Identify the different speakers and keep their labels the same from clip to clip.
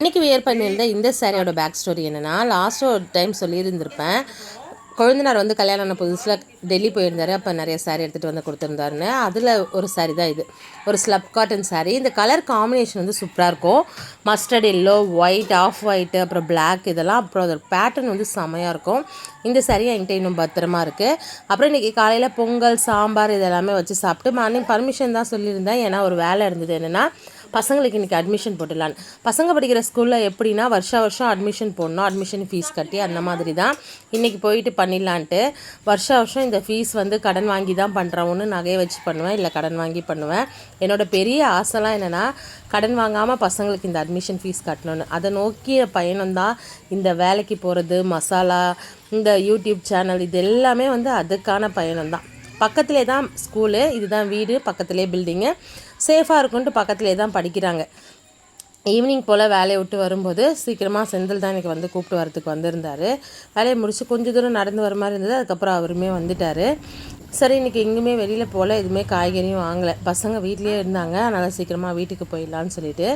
Speaker 1: இன்றைக்கி வியர் பண்ணியிருந்த இந்த சாரியோட பேக் ஸ்டோரி என்னென்னா லாஸ்ட் ஒரு டைம் சொல்லியிருந்திருப்பேன். கொழுந்தனார் வந்து கல்யாணம் ஆன புதுசில் டெல்லி போயிருந்தார். அப்போ நிறைய saree எடுத்துகிட்டு வந்து கொடுத்துருந்தாருன்னு. அதில் ஒரு saree தான் இது. ஒரு ஸ்லப் காட்டன் saree. இந்த கலர் காம்பினேஷன் வந்து சூப்பராக இருக்கும். Mustard yellow white off white அப்புறம் பிளாக் இதெல்லாம் அப்புறம் அதோட பேட்டர்ன் வந்து செமையாக இருக்கும். இந்த saree என்கிட்ட இன்னும் பத்திரமா இருக்குது அப்புறம் இன்றைக்கி காலையில் பொங்கல் சாம்பார் இதெல்லாமே வச்சு சாப்பிட்டு மார்னிங் பர்மிஷன் தான் சொல்லியிருந்தேன். ஏன்னா ஒரு வேலை இருந்தது என்னென்னா பசங்களுக்கு இன்றைக்கி அட்மிஷன் போட்டுடலான்னு. பசங்க படிக்கிற ஸ்கூலில் எப்படின்னா வருஷா வருஷம் அட்மிஷன் போடணும். அட்மிஷன் ஃபீஸ் கட்டி அந்த மாதிரி தான் இன்றைக்கி போயிட்டு பண்ணிடலான்ட்டு. வருஷா வருஷம் இந்த ஃபீஸ் வந்து கடன் வாங்கி தான் பண்ணுறேன் ஒன்று நகையை வச்சு பண்ணுவேன் இல்லை கடன் வாங்கி பண்ணுவேன். என்னோட பெரிய ஆசைலாம் என்னென்னா கடன் வாங்காமல் பசங்களுக்கு இந்த அட்மிஷன் ஃபீஸ் கட்டணும்னு. அதை நோக்கிய பயணம்தான் இந்த வேலைக்கு போகிறது மசாலா இந்த யூடியூப் சேனல் இது எல்லாமே வந்து அதுக்கான பயணம் தான் பக்கத்திலே தான் ஸ்கூலு இதுதான் வீடு பக்கத்திலே பில்டிங்கு சேஃபாக இருக்குன்ட்டு பக்கத்துலேயே தான் படிக்கிறாங்க. ஈவினிங் போல் வேலையை விட்டு வரும்போது சீக்கிரமாக செந்தில் தான் எனக்கு வந்து கூப்பிட்டு வரத்துக்கு வந்திருந்தார். வேலையை முடிச்சு கொஞ்சம் தூரம் நடந்து வர மாதிரி இருந்தது. அதுக்கப்புறம் அவருமே வந்துட்டார். சரி இன்றைக்கி எங்கேயுமே வெளியில் போகல. எதுவுமே காய்கறியும் வாங்கலை. பசங்க வீட்லேயே இருந்தாங்க. அதனால் சீக்கிரமாக வீட்டுக்கு போயிடலான்னு சொல்லிட்டு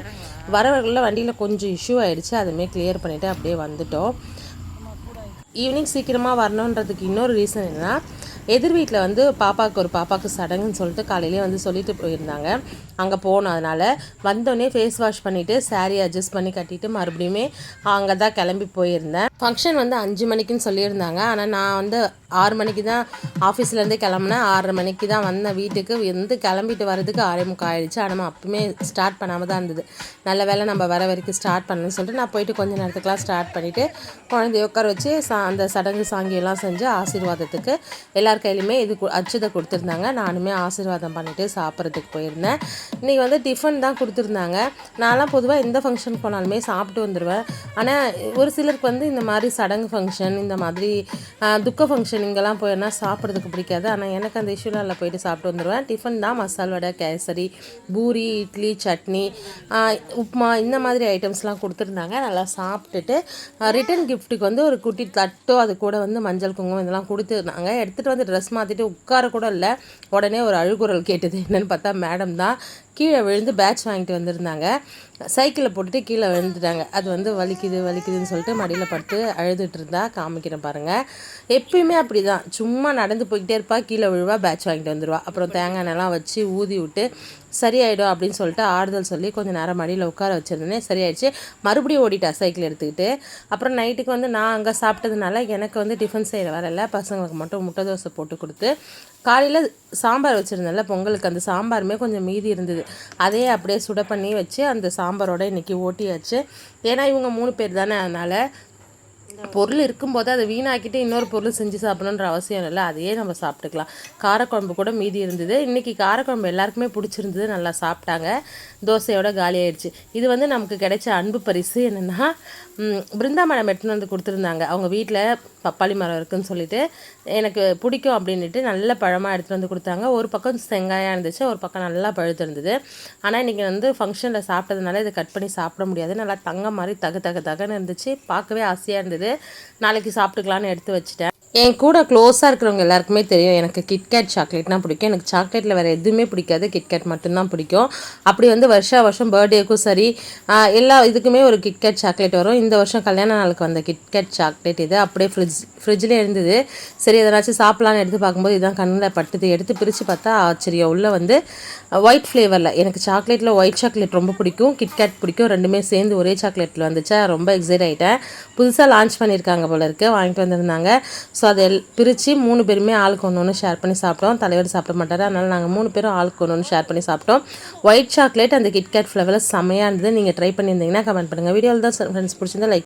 Speaker 1: வரவர்களில் வண்டியில் கொஞ்சம் இஷ்யூ ஆகிடுச்சு அதுவுமே கிளியர் பண்ணிவிட்டு அப்படியே வந்துட்டோம். ஈவினிங் சீக்கிரமாக வரணுன்றதுக்கு இன்னொரு ரீசன் என்னென்னா எதிர் வீட்டில் வந்து பாப்பாவுக்கு ஒரு பாப்பாவுக்கு சடங்குன்னு சொல்லிட்டு காலையிலே வந்து சொல்லிட்டு போயிருந்தாங்க. அங்கே போனோம் அதனால் வந்தோடனே ஃபேஸ் வாஷ் பண்ணிவிட்டு saree அட்ஜஸ்ட் பண்ணி கட்டிட்டு மறுபடியுமே அங்கே தான் கிளம்பி போயிருந்தேன். ஃபங்க்ஷன் வந்து அஞ்சு மணிக்குன்னு சொல்லியிருந்தாங்க. ஆனால் நான் வந்து ஆறு மணிக்கு தான் ஆஃபீஸ்லேருந்தே கிளம்புனேன். ஆறரை மணிக்கு தான் வந்தேன் வீட்டுக்கு. வந்து கிளம்பிட்டு வரதுக்கு ஆறே முக்கால் ஆயிடுச்சு. ஆனால் நம்ம அப்பவுமே ஸ்டார்ட் பண்ணாமல் தான் இருந்தது. நல்ல வேளை நம்ம வர வரைக்கும் ஸ்டார்ட் பண்ணணும்னு சொல்லிட்டு நான் போயிட்டு கொஞ்சம் நேரத்துக்குலாம் ஸ்டார்ட் பண்ணிவிட்டு குழந்தைய உட்கார வச்சு சா அந்த சடங்கு சாங்கியெல்லாம் செஞ்சு ஆசீர்வாதத்துக்கு எல்லார் கையிலுமே இது கு- அச்சுதை கொடுத்துருந்தாங்க. நானுமே ஆசீர்வாதம் பண்ணிவிட்டு சாப்பிட்றதுக்கு போயிருந்தேன். இன்றைக்கி வந்து டிஃபன் தான் கொடுத்துருந்தாங்க. நான்லாம் பொதுவாக எந்த ஃபங்க்ஷன் போனாலுமே சாப்பிட்டு வந்துடுவேன் ஆனால் ஒரு சிலருக்கு வந்து இந்த மாதிரி சடங்கு ஃபங்க்ஷன் இந்த மாதிரி துக்க ஃபங்க்ஷன் இங்கெல்லாம் போயினா சாப்பிட்றதுக்கு பிடிக்காது. ஆனால் எனக்கு அந்த இஷ்யூவில் போயிட்டு சாப்பிட்டு வந்துடுவேன் டிஃபன் தான் மசால் வடை கேசரி பூரி இட்லி சட்னி உப்புமா இந்த மாதிரி ஐட்டம்ஸ்லாம் கொடுத்துருந்தாங்க. நல்லா சாப்பிட்டுட்டு ரிட்டன் கிஃப்ட்டுக்கு வந்து ஒரு குட்டி தட்டோ அது கூட வந்து மஞ்சள் குங்குமம் இதெல்லாம் கொடுத்துருந்தாங்க. எடுத்துகிட்டு வந்து ட்ரெஸ் மாற்றிட்டு உட்கார கூட இல்லை. உடனே ஒரு அழுகுரல் கேட்டது. என்னன்னு பார்த்தா மேடம் தான். கீழே விழுந்து பேட்ச் வாங்கிட்டு வந்திருந்தாங்க. சைக்கிளில் போட்டுட்டு கீழே விழுந்துட்டாங்க. அது வந்து வலிக்குது வலிக்குதுன்னு சொல்லிட்டு மடியில் படுத்து அழுதுட்டு இருந்தா காமிக்கிறேன் பாருங்கள் எப்பயுமே அப்படி தான் சும்மா நடந்து போய்கிட்டே இருப்பா கீழே விழுவா பேட்ச் வாங்கிட்டு வந்துடுவா அப்புறம் தேங்காய் எண்ணெய்லாம் வச்சு ஊதி விட்டு சரியாயிடும் அப்படின்னு சொல்லிட்டு ஆறுதல் சொல்லி கொஞ்சம் நேரம் மடியில் உட்கார வச்சிருந்தேன் சரியாயிடுச்சு. மறுபடியும் ஓடிட்டா சைக்கிள் எடுத்துக்கிட்டு. அப்புறம் நைட்டுக்கு வந்து நான் அங்கே சாப்பிட்டதுனால எனக்கு வந்து டிஃபன் செய்கிற வரல பசங்களுக்கு மட்டும் முட்டை தோசை போட்டு கொடுத்து காலையில் சாம்பார் வச்சுருந்தேன்ல பொங்கலுக்கு அந்த சாம்பாருமே கொஞ்சம் மீதி இருந்தது. அதையே அப்படியே சுட பண்ணி வச்சு அந்த சாம்பாரோட இன்றைக்கி ஓட்டியாச்சு. ஏன்னா இவங்க மூணு பேர் தானே அதனால் பொருள் இருக்கும்போது அதை வீணாக்கிட்டு இன்னொரு பொருள் செஞ்சு சாப்பிடணுன்ற அவசியம் இல்லை. அதையே நம்ம சாப்பிட்டுக்கலாம். காரக்குழம்பு கூட மீதி இருந்தது. இன்றைக்கி காரக்குழம்பு எல்லாருக்குமே பிடிச்சிருந்தது. நல்லா சாப்பிட்டாங்க. தோசையோட காலி ஆயிடுச்சு. இது வந்து நமக்கு கிடைச்ச அன்பு பரிசு என்னென்னா பிருந்தா மேடம் எடுத்துன்னு வந்து கொடுத்துருந்தாங்க. அவங்க வீட்டில் பப்பாளி மரம் இருக்குன்னு சொல்லிட்டு எனக்கு பிடிக்கும் அப்படின்ட்டு நல்ல பழமாக எடுத்துகிட்டு வந்து கொடுத்தாங்க. ஒரு பக்கம் செங்காயாக இருந்துச்சு ஒரு பக்கம் நல்லா பழுத்து இருந்தது. ஆனால் இன்றைக்கி வந்து ஃபங்க்ஷனில் சாப்பிட்டதுனால இதை கட் பண்ணி சாப்பிட முடியாது. நல்லா தங்க மாதிரி தகு தகு தகன்னு இருந்துச்சு. பார்க்கவே ஆசையாக இருந்தது. நாளைக்கு சாப்பிட்டுக்கலான்னு எடுத்து வச்சுட்டேன். என் கூட க்ளோஸாக இருக்கிறவங்க எல்லாருக்குமே தெரியும் எனக்கு கிட்கேட் சாக்லேட்னா பிடிக்கும். எனக்கு சாக்லேட்டில் வேறு எதுவுமே பிடிக்காது. கிட்கேட் மட்டும்தான் பிடிக்கும். அப்படி வந்து வருஷா வருஷம் பர்த்டேக்கும் சரி எல்லா இதுக்குமே ஒரு கிட்கேட் சாக்லேட் வரும். இந்த வருஷம் கல்யாண நாளுக்கு வந்த கிட்கேட் சாக்லேட் இது அப்படியே ஃப்ரிட்ஜ் ஃப்ரிட்ஜில் இருந்தது. சரி எதனாச்சும் சாப்பிட்லான்னு எடுத்து பார்க்கும்போது இதான் கண்ணில் பட்டுது. எடுத்து பிரித்து பார்த்தா ஆச்சரியம் உள்ளே வந்து ஒயிட் ஃப்ளேவரில் எனக்கு சாக்லேட்டில் ஒயிட் சாக்லேட் ரொம்ப பிடிக்கும். கிட்கேட் பிடிக்கும். ரெண்டுமே சேர்ந்து ஒரே சாக்லேட்டில் வந்துச்சா ரொம்ப எக்ஸைட் ஆகிட்டேன் புதுசாக லான்ச் பண்ணியிருக்காங்க போல இருக்குது வாங்கிட்டு வந்திருந்தாங்க. ஸோ ஸோ அதை பிரித்து மூணு பேருமே ஆளுக்கு ஒன்று ஒன்று ஷேர் பண்ணி சாப்பிட்டோம். தலைவர் சாப்பிட மாட்டார். அதனால் நாங்கள் மூணு பேரும் ஆளுக்கு ஒன்று ஒன்று ஷேர் பண்ணி சாப்பிட்டோம். ஒயிட் சாக்லேட் அந்த கிட்கேட் ஃப்ளேவரில் செமையாக இருந்தது. நீங்கள் ட்ரை பண்ணியிருந்தீங்கன்னா கமெண்ட் பண்ணுங்கள் வீடியோவில் தான் ஃப்ரெண்ட்ஸ் பிடிச்சிருந்தா லைக்